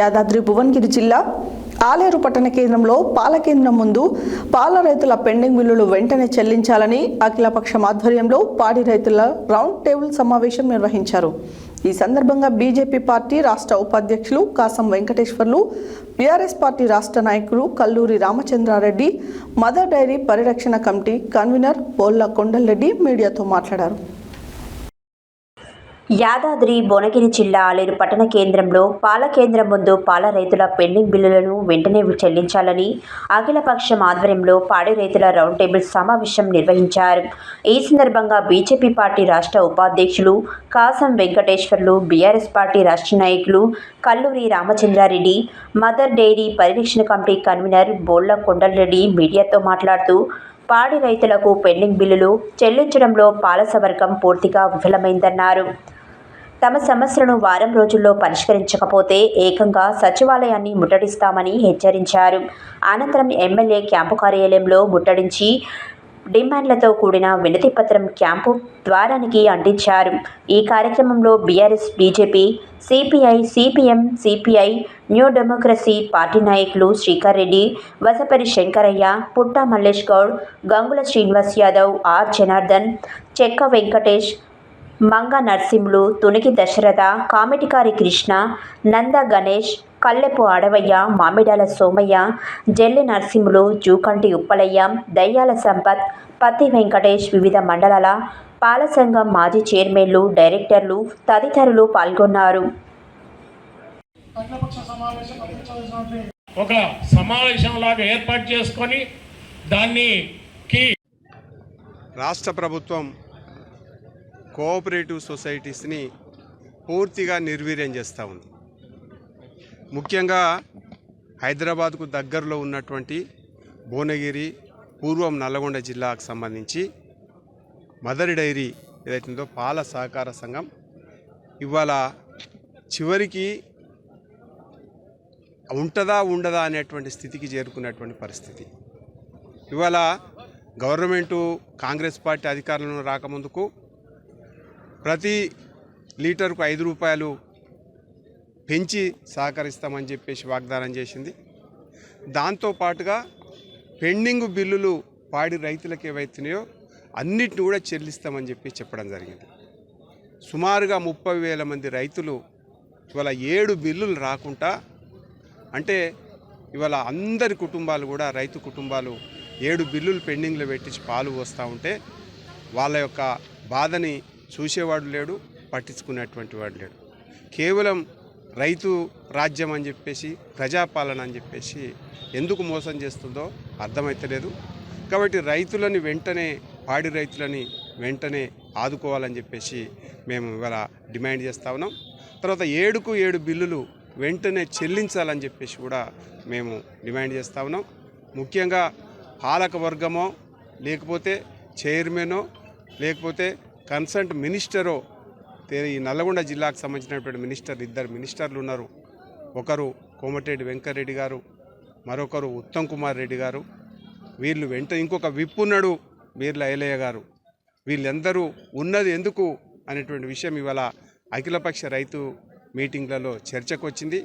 యాదాద్రి భువనగిరి జిల్లా ఆలేరు పట్టణ కేంద్రంలో పాల కేంద్రం ముందు పాల రైతుల పెండింగ్ బిల్లులు వెంటనే చెల్లించాలని అఖిలపక్షం ఆధ్వర్యంలో పాడి రైతుల రౌండ్ టేబుల్ సమావేశం నిర్వహించారు. ఈ సందర్భంగా బీజేపీ పార్టీ రాష్ట్ర ఉపాధ్యక్షులు కాసం వెంకటేశ్వర్లు బీఆర్ఎస్ పార్టీ రాష్ట్ర నాయకులు కల్లూరి రామచంద్రారెడ్డి మదర్ డైరీ పరిరక్షణ కమిటీ కన్వీనర్ బోల్ల కొండలరెడ్డి మీడియాతో మాట్లాడారు. యాదాద్రి భువనగిరి జిల్లా ఆలేరు పట్టణ కేంద్రంలో పాల కేంద్రం ముందు పాల రైతుల పెండింగ్ బిల్లులను వెంటనే చెల్లించాలని అఖిలపక్షం ఆధ్వర్యంలో పాడి రైతుల రౌండ్ టేబుల్ సమావేశం నిర్వహించారు. ఈ సందర్భంగా బీజేపీ పార్టీ రాష్ట్ర ఉపాధ్యక్షులు కాసం వెంకటేశ్వర్లు బీఆర్ఎస్ పార్టీ రాష్ట్ర నాయకులు కల్లూరి రామచంద్రారెడ్డి మదర్ డైరీ పరిరక్షణ కమిటీ కన్వీనర్ బోళ్ళ కొండలరెడ్డి మీడియాతో మాట్లాడుతూ పాడి రైతులకు పెండింగ్ బిల్లులు చెల్లించడంలో పాలస వర్గం పూర్తిగా విఫలమైందన్నారు. తమ సమస్యలను వారం రోజుల్లో పరిష్కరించకపోతే ఏకంగా సచివాలయాన్ని ముట్టడిస్తామని హెచ్చరించారు. అనంతరం ఎమ్మెల్యే క్యాంపు కార్యాలయంలో ముట్టడించి డిమాండ్లతో కూడిన వినతి పత్రం క్యాంపు ద్వారానికి అంటించారు ఈ కార్యక్రమంలో BRS BJP CPI CPM CPI new democracy party నాయకులు శ్రీకర్ రెడ్డి వసపరి శంకరయ్య పుట్ట మల్లేష్ గౌడ్ గంగుల శ్రీనివాస్ యాదవ్ ఆర్ జనార్దన్ చెక్క వెంకటేష్ మంగ నరసింహులు తునిగి దశరథ కామెటికారి కృష్ణ నంద గణేష్ కల్లెపు అడవయ్య మామిడాల సోమయ్య జల్లి నరసింహులు జూకంటి ఉప్పలయ్య దయ్యాల సంపత్ పత్తి వెంకటేష్ వివిధ మండలాల పాల సంఘం మాజీ చైర్మన్లు డైరెక్టర్లు తదితరులు పాల్గొన్నారు. ఒక సమావేశం లాగా ఏర్పాటు చేసుకొని దాన్ని రాష్ట్ర ప్రభుత్వం కోఆపరేటివ్ సొసైటీస్ని పూర్తిగా నిర్వీర్యం చేస్తూ ఉంది. ముఖ్యంగా హైదరాబాద్కు దగ్గరలో ఉన్నటువంటి భువనగిరి పూర్వం నల్లగొండ జిల్లాకు సంబంధించి మదర్ డైరీ ఏదైతుందో పాల సహకార సంఘం ఇవాళ చివరికి ఉంటుందా ఉండదా అనేటువంటి స్థితికి చేరుకున్నటువంటి పరిస్థితి. ఇవాళ గవర్నమెంటు కాంగ్రెస్ పార్టీ అధికారంలో రాకముందుకు ప్రతి లీటర్కు ఐదు రూపాయలు పెంచి సహకరిస్తామని చెప్పేసి వాగ్దానం చేసింది. దాంతో పాటుగా పెండింగ్ బిల్లులు పాడి రైతులకు ఏవైతున్నాయో అన్నిటిని కూడా చెల్లిస్తామని చెప్పి చెప్పడం జరిగింది. సుమారుగా ముప్పై వేల మంది రైతులు ఇవాళ ఏడు బిల్లులు రాకుండా అంటే ఇవాళ అందరి కుటుంబాలు కూడా రైతు కుటుంబాలు ఏడు బిల్లులు పెండింగ్లో పెట్టి పాలు పోస్తూ ఉంటే వాళ్ళ యొక్క బాధని చూసేవాడు లేడు పట్టించుకునేటువంటి వాడు లేడు. కేవలం రైతు రాజ్యం అని చెప్పేసి ప్రజాపాలన అని చెప్పేసి ఎందుకు మోసం చేస్తుందో అర్థమైతలేదు. కాబట్టి రైతులని వెంటనే పాడి రైతులని వెంటనే ఆదుకోవాలని చెప్పేసి మేము ఇవాళ డిమాండ్ చేస్తా ఉన్నాం. తర్వాత ఏడుకు ఏడు బిల్లులు వెంటనే చెల్లించాలని చెప్పేసి కూడా మేము డిమాండ్ చేస్తా ఉన్నాం. ముఖ్యంగా పాలక వర్గమో లేకపోతే చైర్మనో లేకపోతే కన్సల్ట్ మినిస్టరో ఈ నల్లగొండ జిల్లాకు సంబంధించినటువంటి మినిస్టర్ ఇద్దరు మినిస్టర్లు ఉన్నారు. ఒకరు కోమటిరెడ్డి వెంకరెడ్డి గారు మరొకరు ఉత్తమ్ కుమార్ రెడ్డి గారు. వీళ్ళు వెంట ఇంకొక విప్ ఉన్నాడు బీర్ల ఐలయ్య గారు. వీళ్ళందరూ ఉన్నది ఎందుకు అనేటువంటి విషయం ఇవాళ అఖిలపక్ష రైతు మీటింగ్లలో చర్చకు వచ్చింది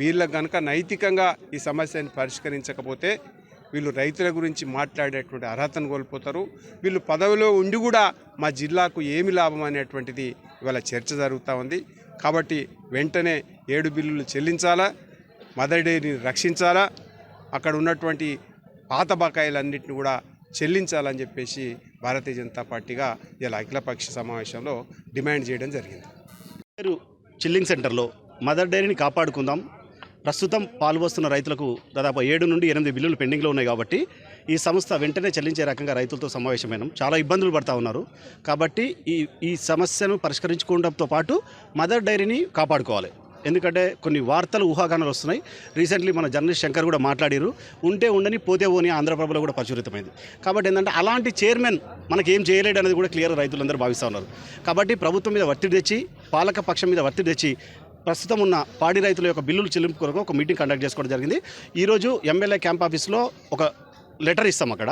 వీళ్ళ కనుక నైతికంగా ఈ సమస్యను పరిష్కరించకపోతే వీళ్ళు రైతుల గురించి మాట్లాడేటువంటి అర్హతను కోల్పోతారు. వీళ్ళు పదవిలో ఉండి కూడా మా జిల్లాకు ఏమి లాభం అనేటువంటిది ఇవాళ చర్చ జరుగుతూ ఉంది. కాబట్టి వెంటనే ఏడు బిల్లులు చెల్లించాలా? మదర్ డైరీని రక్షించాలా? అక్కడ ఉన్నటువంటి పాత బకాయిలన్నింటిని కూడా చెల్లించాలని చెప్పేసి భారతీయ జనతా పార్టీగా ఇలా అఖిలపక్ష సమావేశంలో డిమాండ్ చేయడం జరిగింది. పేరు చిల్లింగ్ సెంటర్లో మదర్ డైరీని కాపాడుకుందాం. ప్రస్తుతం పాల్పోస్తున్న రైతులకు దాదాపు ఏడు నుండి ఎనిమిది బిల్లులు పెండింగ్లో ఉన్నాయి కాబట్టి ఈ సంస్థ వెంటనే చెల్లించే రకంగా రైతులతో సమావేశమైనాం. చాలా ఇబ్బందులు పడతా ఉన్నారు. కాబట్టి ఈ ఈ సమస్యను పరిష్కరించుకోవడంతో పాటు మదర్ డైరీని కాపాడుకోవాలి. ఎందుకంటే కొన్ని వార్తలు ఊహాగానాలు వస్తున్నాయి. రీసెంట్లీ మన జర్నలిస్ట్ శంకర్ కూడా మాట్లాడారు. ఉంటే ఉండని పోతే పోని ఆంధ్రప్రభలో కూడా ప్రచురితమైంది కాబట్టి ఏంటంటే అలాంటి చైర్మన్ మనకి ఏం చేయలేడు అనేది కూడా క్లియర్ రైతులందరూ భావిస్తూ ఉన్నారు. కాబట్టి ప్రభుత్వం మీద ఒత్తిడి తెచ్చి పాలక పక్షం మీద ఒత్తిడి తెచ్చి ప్రస్తుతం ఉన్న పాడి రైతుల యొక్క బిల్లులు చెల్లింపు కొరకు ఒక మీటింగ్ కండక్ట్ చేసుకోవడం జరిగింది. ఈరోజు ఎమ్మెల్యే క్యాంప్ ఆఫీస్లో ఒక లెటర్ ఇస్తాం అక్కడ.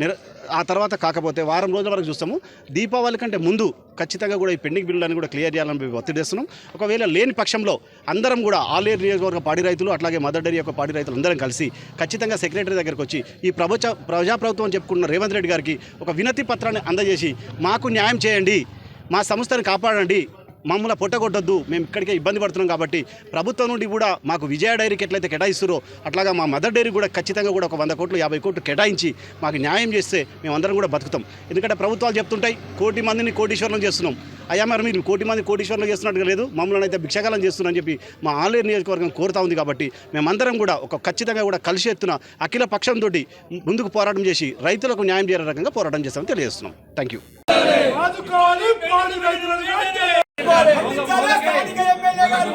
నిర ఆ తర్వాత కాకపోతే వారం రోజుల వరకు చూస్తాము. దీపావళి కంటే ముందు ఖచ్చితంగా కూడా ఈ పెండింగ్ బిల్లులను కూడా క్లియర్ చేయాలని ఒత్తిడి చేస్తున్నాం. ఒకవేళ లేని పక్షంలో అందరం కూడా ఆలేరు నియోజకవర్గ పాడి రైతులు అట్లాగే మదర్ డైరీ యొక్క పాడి రైతులు అందరం కలిసి ఖచ్చితంగా సెక్రటరీ దగ్గరకు వచ్చి ఈ ప్రభుత్వ ప్రజాప్రభుత్వం చెప్పుకున్న రేవంత్ రెడ్డి గారికి ఒక వినతి పత్రాన్ని అందజేసి మాకు న్యాయం చేయండి మా సంస్థను కాపాడండి మమ్మల్ని పొట్టగొట్టొద్దు మేము ఇక్కడికే ఇబ్బంది పడుతున్నాం కాబట్టి ప్రభుత్వం నుండి కూడా మాకు విజయ డైరీకి ఎట్లయితే కేటాయిస్తారో అట్లాగా మా మదర్ డైరీ కూడా ఖచ్చితంగా కూడా ఒక వంద కోట్లు యాభై కోట్లు కేటాయించి మాకు న్యాయం చేస్తే మేమందరం కూడా బతుకుతాం. ఎందుకంటే ప్రభుత్వాలు చెప్తుంటాయి కోటి మందిని కోటీశ్వరం చేస్తున్నాం. అయ్యా మరి మీరు కోటి మంది కోటీశ్వరం చేస్తున్నట్టుగా లేదు మమ్మల్ని అయితే భిక్షకాలం చేస్తున్నారని చెప్పి మా ఆన్లైన్ నియోజకవర్గం కోరుతా ఉంది కాబట్టి మేమందరం కూడా ఒక ఖచ్చితంగా కూడా కలిసి ఎత్తున అఖిల పక్షంతో ముందుకు పోరాటం చేసి రైతులకు న్యాయం చేసే రకంగా పోరాటం చేస్తామని తెలియజేస్తున్నాం. థ్యాంక్ యూ ఎమ్మెల్యే గారు